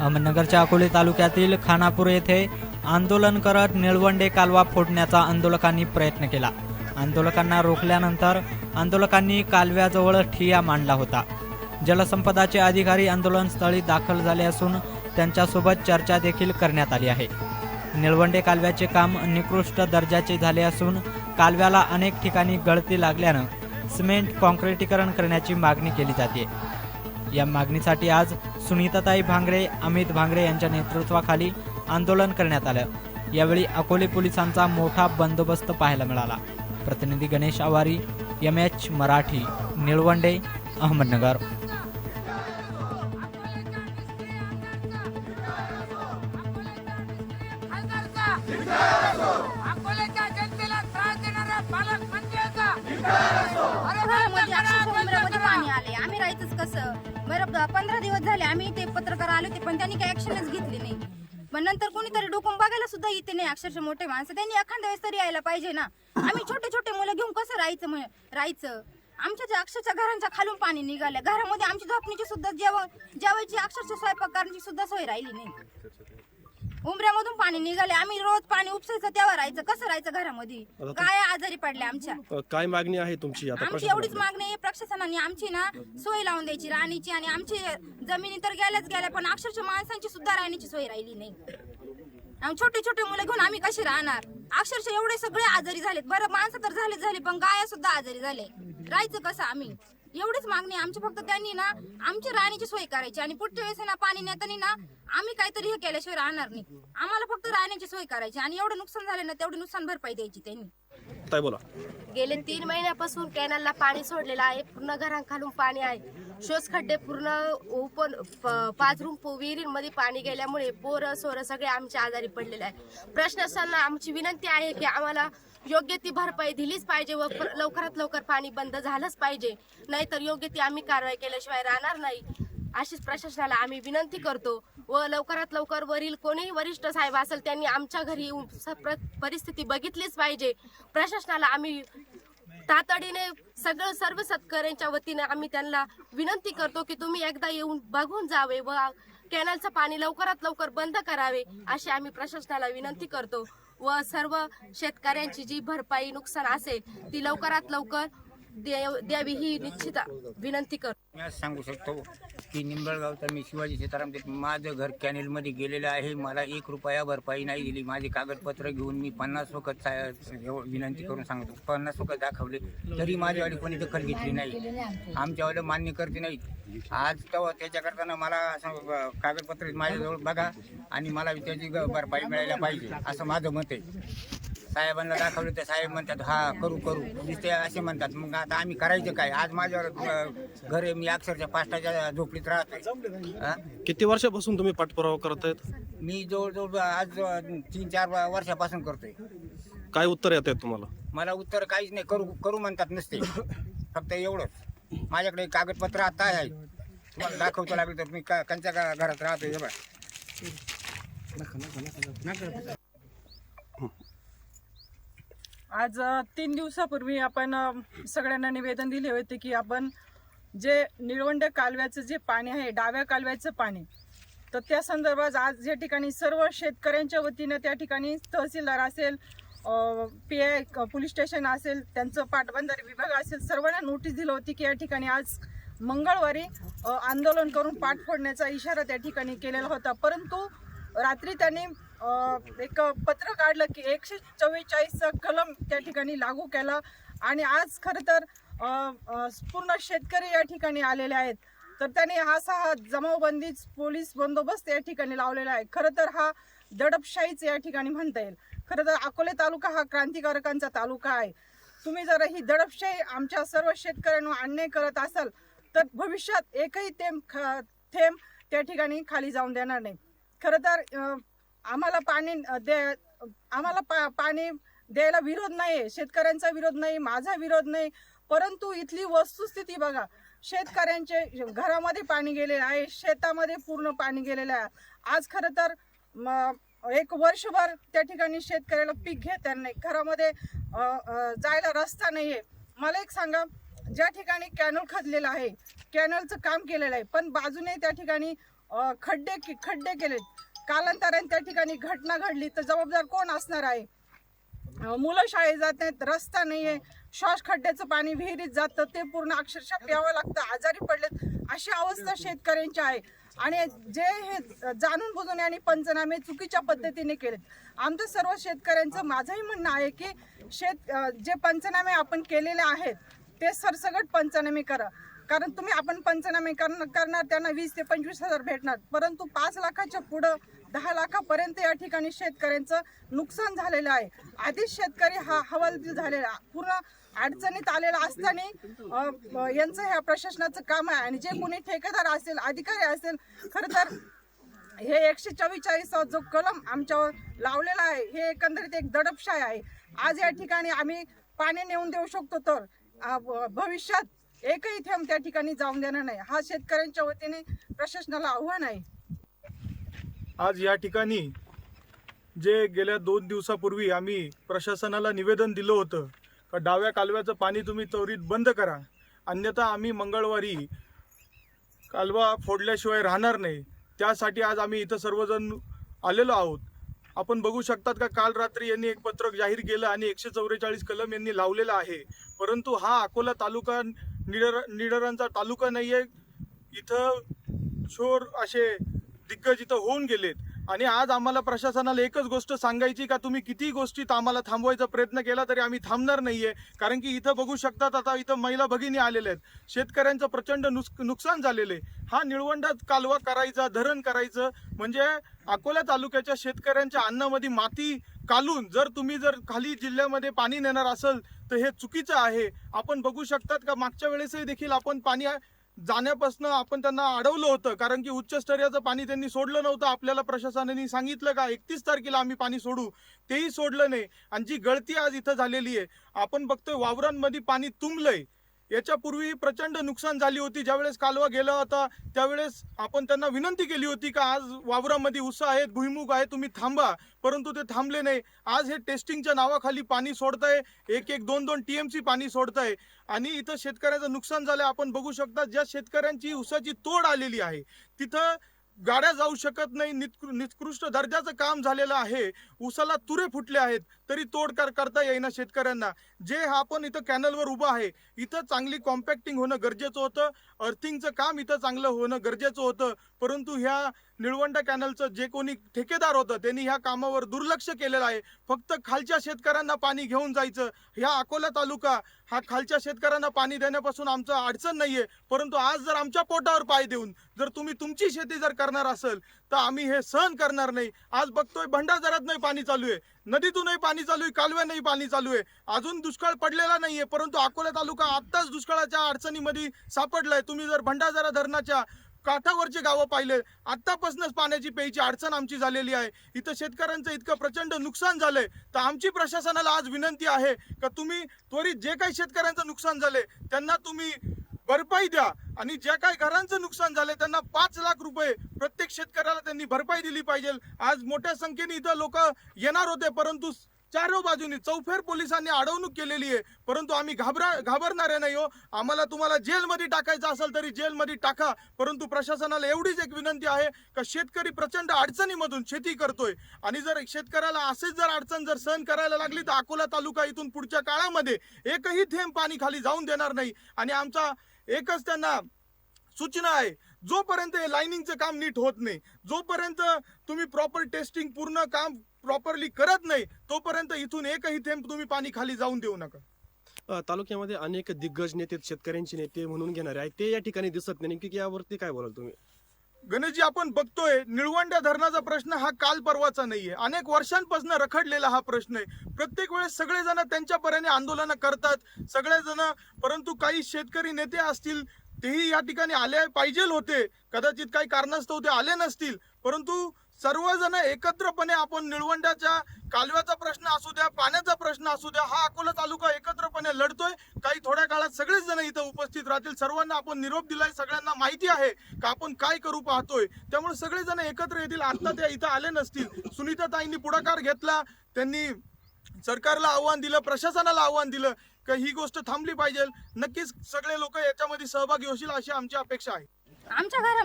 अहमदनगरच्या अकोले तालुक्यातील खानापूर येथे आंदोलन करत निळवंडे कालवा फोडण्याचा आंदोलकांनी प्रयत्न केला. आंदोलकांना रोखल्यानंतर आंदोलकांनी कालव्याजवळ ठिया मांडला होता. जलसंपदाचे अधिकारी आंदोलनस्थळी दाखल झाले असून त्यांच्यासोबत चर्चा देखील करण्यात आली आहे. निळवंडे कालव्याचे काम निकृष्ट दर्जाचे झाले असून कालव्याला अनेक ठिकाणी गळती लागल्यानं सिमेंट कॉन्क्रिटीकरण करण्याची मागणी केली जाते. या मागणीसाठी आज सुनीताताई भांगरे अमित भांगरे यांच्या नेतृत्वाखाली आंदोलन करण्यात आलं. यावेळी अकोले पोलिसांचा मोठा बंदोबस्त पाहायला मिळाला. प्रतिनिधी गणेश आवारी एम एच मराठी निळवंडे अहमदनगर. पाणी आले आम्ही राहायचंच कसं? बरं पंधरा दिवस झाले आम्ही ते पत्रकार आले होते पण त्यांनी काही ऍक्शनच घेतली नाही. पण नंतर कोणीतरी डोकून बघायला सुद्धा येते नाही अक्षरशः मोठे माणसं. त्यांनी एखाद्या वेळेस तरी यायला पाहिजे ना. आम्ही छोटे छोटे मुलं घेऊन कसं राहायचं म्हण- राहायचं? आमच्या ज्या अक्षरशः घरांच्या खालून पाणी निघालं घरामध्ये आमची झोपणीची सुद्धा जेवण जेवायची अक्षरशः स्वयंपाक करण्याची सुद्धा सोय राहिली नाही. उमऱ्यामधून पाणी निघाले. आम्ही रोज पाणी उपसायचं तेव्हा राहायचं. कसं राहायचं घरामध्ये? काय आजारी पडले आमच्या? अ, काय मागणी आहे तुमची? आता आमची एवढीच मागणी आहे. प्रशासनाने आमची ना सोय लावून द्यायची राहण्याची आणि आमची जमिनी तर गेल्याच गेल्या पण अक्षरशः माणसांची सुद्धा राहण्याची सोय राहिली नाही. आम्ही छोटे छोटे मुलं घेऊन आम्ही कशी राहणार? अक्षरशः एवढे सगळे आजारी झालेत. बरं माणसं तर झाले झाले पण गाया सुद्धा आजारी झाले. राहायचं कसं आम्ही? एवढीच मागणी आहे. आमची फक्त त्यांनी ना आमची राहण्याची सोय करायची आणि पुढच्या वेळेस ना पाणी नेताना ना आम्ही काहीतरी हे केल्याशिवाय राहणार नाही. आम्हाला फक्त राहण्याची सोय करायची आणि एवढं नुकसान झालं ना तेवढी नुकसान भरपाई द्यायची त्यांनी. काय बोला. गेले तीन महिन्यापासून कॅनलला पाणी सोडलेलं आहे पूर्ण घरांखालून पाणी आहे. शोष खड्डे पूर्ण ओपन पाच रूम पो- विहिरींमध्ये पाणी गेल्यामुळे पोरं सोरं सगळे आमचे आजारी पडलेले आहे. प्रशासनाला आमची विनंती आहे की आम्हाला योग्य ती भरपाई दिलीच पाहिजे व लवकरात लवकर पाणी बंद झालंच पाहिजे. नाहीतर योग्य ती आम्ही कारवाई केल्याशिवाय राहणार नाही. अशीच प्रशासनाला आम्ही विनंती करतो. व लवकरात लवकर वरील कोणीही वरिष्ठ साहेब असेल त्यांनी आमच्या घरी येऊन स- प्र- परिस्थिती बघितलीच पाहिजे. प्रशासनाला आम्ही तातडीने सगळं सर्व सत्कऱ्यांच्या वतीने आम्ही त्यांना विनंती करतो की तुम्ही एकदा येऊन बघून जावे व कॅनलचं पाणी लवकरात लवकर बंद करावे अशी आम्ही प्रशासनाला विनंती करतो. व सर्व शेतकऱ्यांची जी भरपाई नुकसान असेल ती लवकरात लवकर द्यावी ही निश्चित विनंती करतो मी आज सांगू शकतो की निंबळगावचा मी शिवाजी सीताराम देत माझं घर कॅनेलमध्ये गेलेलं आहे. मला एक रुपया भरपाई नाही दिली. माझे कागदपत्र घेऊन मी पन्नास वखत सा- एव- विनंती करून सांगतो. पन्नास वखत दाखवले. तरी माझ्यावाली कोणी दखल घेतली नाही. आमच्यावाले मान्य करते नाही. आज तेव्हा त्याच्या करताना मला असं ब- कागदपत्र माझ्याजवळ बघा आणि मला त्याची ग- भरपाई मिळायला पाहिजे. असं माझं मत आहे. साहेबांना दाखवलं तर साहेब म्हणतात हा करू करू. नुसते असे म्हणतात. मग आता आम्ही करायचं काय? आज माझ्यावर अ, घर आहे मी अक्षरशः पाष्टाच्या झोपडीत राहतोय. हा? किती वर्षापासून तुम्ही पाठपुरावा करत आहेत मी जवळजवळ आज अ, तीन चार वर्षापासून करतोय. काय उत्तर येत आहेत तुम्हाला? मला उत्तर काहीच नाही. करू करू म्हणतात नसते. फक्त एवढंच. माझ्याकडे कागदपत्र आता आहे तुम्हाला दाखवतो लागलं तर मी का- कंच्या घरात राहतोय हे बघ. आज तीन दिवसापूर्वी आपण सगळ्यांना निवेदन दिले होते की आपण जे निळवंड कालव्याचं जे पाणी आहे डाव्या कालव्याचं पाणी तर त्या संदर्भात आज या ठिकाणी सर्व शेतकऱ्यांच्या वतीनं त्या ठिकाणी तहसीलदार असेल पी आय पोलीस स्टेशन असेल त्यांचं पाटबंधारे विभाग असेल सर्वांना नोटीस दिली होती की या ठिकाणी आज मंगळवारी आंदोलन करून पाठ फोडण्याचा इशारा त्या ठिकाणी केलेला होता. परंतु रात्री त्यांनी एक पत्र काढलं की एकशे चव्वेचाळीसचा कलम त्या ठिकाणी लागू केला. आणि आज खरं तर पूर्ण शेतकरी या ठिकाणी आलेले आहेत. तर त्यांनी हा असा हा जमावबंदी पोलीस बंदोबस्त या ठिकाणी लावलेला आहे. खरं तर हा दडपशाहीच या ठिकाणी म्हणता येईल. खरं तर अकोले तालुका हा क्रांतिकारकांचा तालुका आहे. तुम्ही जर ही दडपशाही आमच्या सर्व शेतकऱ्यांवर अन्याय करत असाल तर भविष्यात एकही थेंब ख- थेंब त्या ठिकाणी खाली जाऊन देणार नाही. खरं तर आम्हाला पाणी दे आम्हाला पा पाणी द्यायला विरोध नाही शेतकऱ्यांचा विरोध नाही माझा विरोध नाही. परंतु इथली वस्तुस्थिती बघा. शेतकऱ्यांचे घरामध्ये पाणी गेलेलं आहे शेतामध्ये पूर्ण पाणी गेलेलं आहे. आज खरं तर एक वर्षभर त्या ठिकाणी शेतकऱ्याला पीक घेता नाही. घरामध्ये जायला रस्ता नाहीये. मला एक सांगा ज्या ठिकाणी कॅनल खदलेलं आहे कॅनलचं काम केलेलं आहे पण बाजूने त्या ठिकाणी खड्डे खड्डे केलेत. कालांतराने त्या ठिकाणी घटना घडली तर जबाबदार कोण असणार आहे? मुलं शाळेत जात नाहीत रस्ता नाहीये श्वास खड्ड्याचं पाणी विहिरीत जातं ते पूर्ण अक्षरशः प्यावं लागतं आजारी पडलेत अशी अवस्था शेतकऱ्यांची आहे. आणि जे हे जाणून बुजून आणि पंचनामे चुकीच्या पद्धतीने केलेत. आमचं सर्व शेतकऱ्यांचं माझंही म्हणणं आहे की शेत जे पंचनामे आपण केलेले आहेत ते सरसगट पंचनामे करा. कारण तुम्ही आपण पंचनामे करणार करणार त्यांना वीस ते पंचवीस हजार भेटणार. परंतु पाच लाखाच्या पुढं दहा लाखापर्यंत या ठिकाणी शेतकऱ्यांचं नुकसान झालेलं आहे. आधीच शेतकरी हा हवालदिल झालेला पूर्ण अडचणीत आलेला असताना यांचं ह्या प्रशासनाचं काम आहे. आणि जे कोणी ठेकेदार असेल अधिकारी असेल खरं तर हे एकशे चव्वेचाळीस जो कलम आमच्यावर लावलेला आहे हे एकंदरीत एक दडपशाय आहे. आज या ठिकाणी आम्ही पाणी नेऊन देऊ शकतो तर भविष्यात एकही थेंब त्या ठिकाणी जाऊन देणार नाही. हा शेतकऱ्यांच्या वतीने प्रशासनाला आव्हान आहे. आज या ठिकाणी जे गेल्या दोन दिवसापूर्वी आम्ही प्रशासनाला निवेदन दिलं होतं का डाव्या कालव्याचं पाणी तुम्ही त्वरित बंद करा. अन्यथा आम्ही मंगळवारी कालवा फोडल्याशिवाय राहणार नाही. त्यासाठी आज आम्ही इथं सर्वजण आलेलो आहोत. आपण बघू शकतात का काल रात्री यांनी एक पत्रक जाहीर केलं आणि एकशे चौवेचाळीस कलम यांनी लावलेला आहे. परंतु हा अकोला तालुका निडर निडरांचा तालुका नाही आहे इथं शोर असे दिग्गज इथं होऊन गेलेत. आणि आज आम्हाला प्रशासनाला एकच गोष्ट सांगायची का तुम्ही किती गोष्टीत आम्हाला थांबवायचा प्रयत्न केला तरी आम्ही थांबणार नाहीये. कारण की इथं बघू शकतात आता इथं महिला भगिनी आलेल्या आहेत. शेतकऱ्यांचं प्रचंड नुकसान झालेलं आहे. हा निळवंडा कालवा करायचा धरण करायचं म्हणजे अकोला तालुक्याच्या शेतकऱ्यांच्या अन्नामध्ये माती कालून जर तुम्ही जर खाली जिल्ह्यामध्ये पाणी नेणार असेल तर हे चुकीचं आहे. आपण बघू शकतात का मागच्या वेळेसही देखील आपण पाणी जाण्यापासून आपण त्यांना अडवलं होतं कारण की उच्चस्तरीयचं पाणी त्यांनी सोडलं नव्हतं. आपल्याला प्रशासनाने सांगितलं का एकतीस तारखेला आम्ही पाणी सोडू. तेही सोडलं नाही. आणि जी गळती आज इथं झालेली आहे आपण बघतोय वावरांमध्ये पाणी तुंबलंय. याच्यापूर्वी प्रचंड नुकसान झाली होती. ज्यावेळेस कालवा गेला होता त्यावेळेस आपण त्यांना विनंती केली होती का आज वावरामध्ये उस आहेत भुईमुग आहे तुम्ही थांबा. परंतु ते थांबले नाही. आज हे टेस्टिंगच्या नावाखाली पाणी सोडताय. एक एक दोन दोन टीएमसी पाणी सोडताय. आणि इथं शेतकऱ्याचं नुकसान झालंय आपण बघू शकता ज्या शेतकऱ्यांची उसाची तोड आलेली आहे तिथं गाड्या जाऊ शकत नाही निकृष्ट दर्जाचं काम झालेलं आहे. उसाला तुरे फुटले आहेत तरी तोड कर करता येईना शेतकऱ्यांना. जे हा आपण इथं कॅनलवर उभं आहे इथं चांगली कॉम्पॅक्टिंग होणं गरजेचं होतं. अर्थिंगचं काम इथं चांगलं होणं गरजेचं होतं. परंतु ह्या निळवंडा कॅनलचं जे कोणी ठेकेदार होतं त्यांनी ह्या कामावर दुर्लक्ष केलेलं आहे. फक्त खालच्या शेतकऱ्यांना पाणी घेऊन जायचं. ह्या अकोला तालुका हा खालच्या शेतकऱ्यांना पाणी देण्यापासून आमचं अडचण नाही आहे परंतु आज जर आमच्या पोटावर पाय देऊन जर तुम्ही तुमची शेती जर करणार असेल तर आम्ही हे सहन करणार नाही. आज बघतोय भंडारदऱ्यात नाही पाणी चालू आहे. नदीतूनही पाणी चालू आहे. कालव्यानंही पाणी चालू आहे. अजून दुष्काळ पडलेला नाहीये परंतु अकोला तालुका आत्ताच दुष्काळाच्या अडचणीमध्ये सापडलाय. तुम्ही जर भंडारदरा धरणाच्या काठावरचे गावं पाहिले आत्तापासूनच पाण्याची प्यायची अडचण आमची झालेली आहे. इथं शेतकऱ्यांचं इतकं प्रचंड नुकसान झालंय. तर आमची प्रशासनाला आज विनंती आहे का तुम्ही त्वरित जे काही शेतकऱ्यांचं नुकसान झालंय त्यांना तुम्ही भरपाई द्या. आणि ज्या काही घरांचं नुकसान झालंय त्यांना पाच लाख रुपये प्रत्येक शेतकऱ्याला त्यांनी भरपाई दिली पाहिजे. आज मोठ्या संख्येने इथं लोक येणार होते परंतु चारो बाजूनी चौफेर पोलिसांनी अडवणूक केलेली आहे. परंतु आम्ही घाबरा घाबरणारे नाही हो. आम्हाला तुम्हाला जेलमध्ये टाकायचं असेल तरी जेलमध्ये टाका. परंतु प्रशासनाला एवढीच एक विनंती आहे का शेतकरी प्रचंड अडचणीमधून शेती करतोय. आणि जर शेतकऱ्याला असेच जर अडचण जर सहन करायला लागली तर अकोला तालुका इथून पुढच्या काळामध्ये एकही थेंब पाणी खाली जाऊन देणार नाही. आणि आमचा एकच त्यांना सूचना आहे. जोपर्यंत हे लाईनिंगचं काम नीट होत नाही जोपर्यंत तुम्ही प्रॉपर टेस्टिंग पूर्ण काम प्रॉपरली करत नाही तोपर्यंत इथून एकही थेंब तुम्ही पाणी खाली जाऊन देऊ नका. तालुक्यामध्ये अनेक दिग्गज नेते शेतकऱ्यांचे नेते म्हणून घेणारे आहेत. ते या ठिकाणी दिसत नाही. नेमकी यावरती काय बोलाल तुम्ही? गणेशजी आपण बघतोय निळवंड्या धरणाचा प्रश्न हा काल परवाचा नाहीये. अनेक वर्षांपासून रखडलेला हा प्रश्न आहे. प्रत्येक वेळेस सगळेजण त्यांच्या परीने आंदोलन करतात. सगळेजण परंतु काही शेतकरी नेते असतील तेही या ठिकाणी आले पाहिजे होते. कदाचित काही कारणास्तव ते आले नसतील. परंतु सर्वजण एकत्रपणे आपण निळवंड्याच्या कालव्याचा प्रश्न असू द्या पाण्याचा प्रश्न असू द्या हा अकोला तालुका एकत्रपणे लढतोय. काही थोड्या काळात सगळेच जण इथं उपस्थित राहतील. सर्वांना आपण निरोप दिलाय सगळ्यांना माहिती आहे का आपण काय करू पाहतोय. त्यामुळे सगळेजण एकत्र येतील. आता त्या इथं आले नसतील. सुनीता ताईंनी पुढाकार घेतला. त्यांनी सरकारला आव्हान दिलं प्रशासनाला आव्हान दिलं. का ही गोष्ट थांबली पाहिजे. नक्कीच सगळे लोक याच्यामध्ये सहभागी होतील अशी आमची अपेक्षा आहे. आमच्या घरा